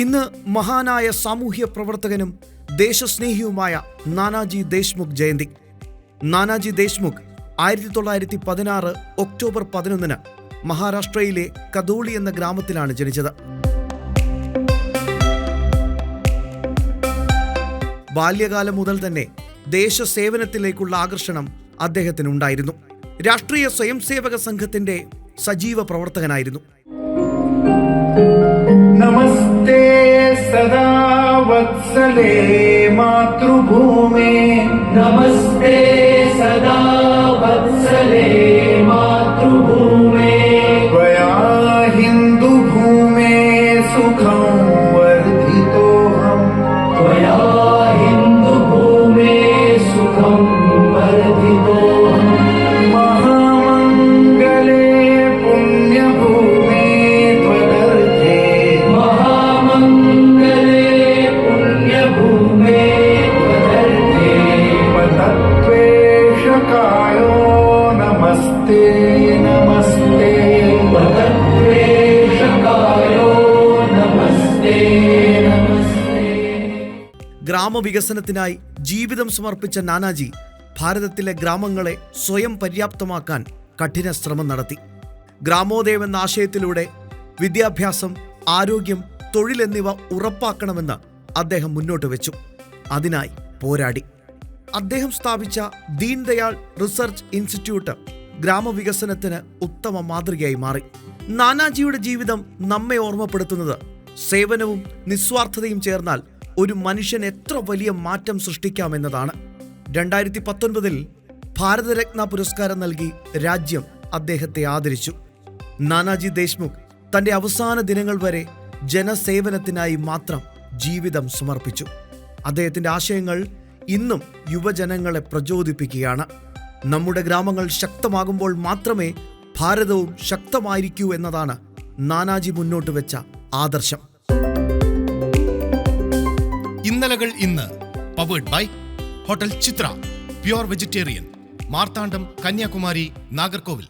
ഇന്ന് മഹാനായ സാമൂഹ്യ പ്രവർത്തകനും ദേശസ്നേഹിയുമായ നാനാജി ദേശ്മുഖ് ജയന്തി. നാനാജി ദേശ്മുഖ് ആയിരത്തി തൊള്ളായിരത്തി പതിനാറ് ഒക്ടോബർ പതിനൊന്നിന് മഹാരാഷ്ട്രയിലെ കദോളി എന്ന ഗ്രാമത്തിലാണ് ജനിച്ചത്. ബാല്യകാലം മുതൽ തന്നെ ദേശസേവനത്തിലേക്കുള്ള ആകർഷണം അദ്ദേഹത്തിനുണ്ടായിരുന്നു. രാഷ്ട്രീയ സ്വയംസേവക സംഘത്തിന്റെ സജീവ പ്രവർത്തകനായിരുന്നു. नमस्ते सदा वत्सले मातृभूमे नमस्ते नमस्ते नमस्ते त्वदद्वेषकायो नमस्ते नमस्ते ഗ്രാമവികസനത്തിനായി ജീവിതം സമർപ്പിച്ച നാനാജി ഭാരതത്തിലെ ഗ്രാമങ്ങളെ സ്വയം പര്യാപ്തമാക്കാൻ കഠിന ശ്രമം നടത്തി ഗ്രാമോദയം എന്ന ആശയത്തിലൂടെ വിദ്യാഭ്യാസം ആരോഗ്യം തൊഴിൽ എന്നിവ ഉറപ്പാക്കണമെന്ന് അദ്ദേഹം മുന്നോട്ട് വെച്ചു അതിനായി പോരാടി അദ്ദേഹം സ്ഥാപിച്ച ദീൻദയാൾ റിസർച്ച് ഇൻസ്റ്റിറ്റ്യൂട്ട് ഗ്രാമവികസനത്തിന് ഉത്തമ മാതൃകയായി മാറി. നാനാജിയുടെ ജീവിതം നമ്മെ ഓർമ്മപ്പെടുത്തുന്നത് സേവനവും നിസ്വാർത്ഥതയും ചേർന്നാൽ ഒരു മനുഷ്യൻ എത്ര വലിയ മാറ്റം സൃഷ്ടിക്കാമെന്നതാണ് രണ്ടായിരത്തി പത്തൊൻപതിൽ ഭാരതരത്ന പുരസ്കാരം നൽകി രാജ്യം അദ്ദേഹത്തെ ആദരിച്ചു. നാനാജി ദേശ്മുഖ് തന്റെ അവസാന ദിനങ്ങൾ വരെ ജനസേവനത്തിനായി മാത്രം ജീവിതം സമർപ്പിച്ചു. അദ്ദേഹത്തിന്റെ ആശയങ്ങൾ ഇന്നും യുവജനങ്ങളെ പ്രചോദിപ്പിക്കുകയാണ്. നമ്മുടെ ഗ്രാമങ്ങൾ ശക്തമാകുമ്പോൾ മാത്രമേ ഭാരതവും ശക്തമായിരിക്കൂ എന്നതാണ് നാനാജി മുന്നോട്ട് വെച്ച ആദർശം. ഇന്നലകൾ ഇന്ന്. Powered by hotel Chitra pure vegetarian Marthandam Kanyakumari Nagercoil.